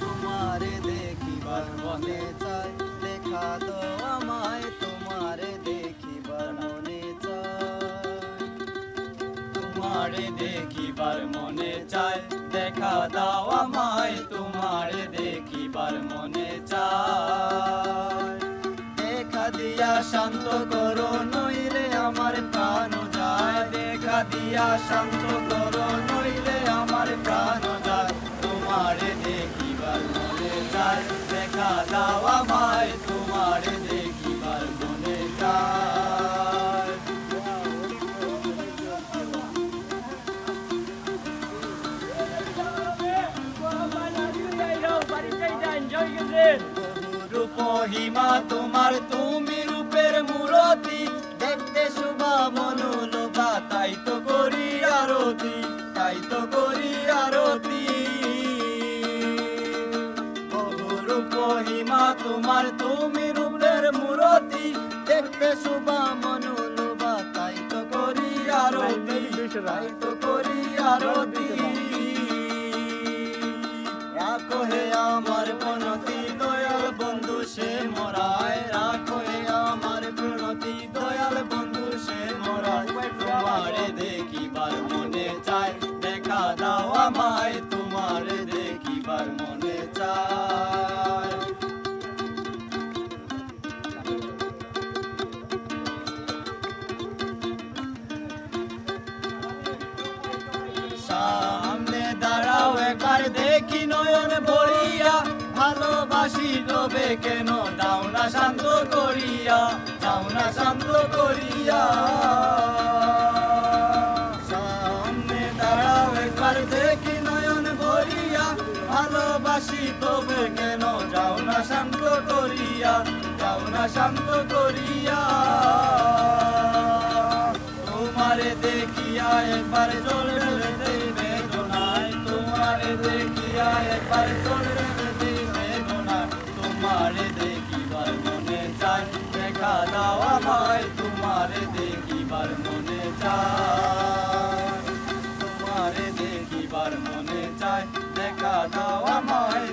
তোমারে দেখিবার মনে দেখা আমায়, তোমারে দেখিবার মনে তোমারে দেখিবার মনে চায় দেখা দাও আমায়, তোমারে দেখিবার মনে চায় দেখা দিয়া শান্ত করো, নইলে আমার প্রাণ যায়। দেখা দিয়া শান্ত করো রূপহিমা তোমার তুমি রূপের মূরতি। দেখতে শুভা মনোলোভা তাই তো করি আরতি, তাই তো করি আরতি। রূপহিমা তোমার তুমি রূপের মূরতি। দেখতে শুভা মনোলোভা তাই তো করি আরতি, তাই তো করি আরতি। দাও আমায়, তোমারে দেখিবার মনে চায় সামনে দাঁড়াও, একবার দেখি নয়ন ভরিয়া। ভালোবাসি রবে কেন? দাও না শান্ত করিয়া দাও না শান্ত করিয়া। দাঁড়াও দেখি নয়ন ভরিয়া, ভালোবাসি তবে কেন যাও না শান্ত করিয়া, যাও না শান্ত করিয়া। তোমারে দেখিয়া একবার চলে যেতে বেদনায়, তোমারে দেখিয়া একবার চলে বেদনায়, তোমারে দেখিবার মনে চায় দেখা দাও আমায়, তোমারে দেখিবার মনে চায় আমারে দেখিবার মনে চায়। দেখা দাও আমায়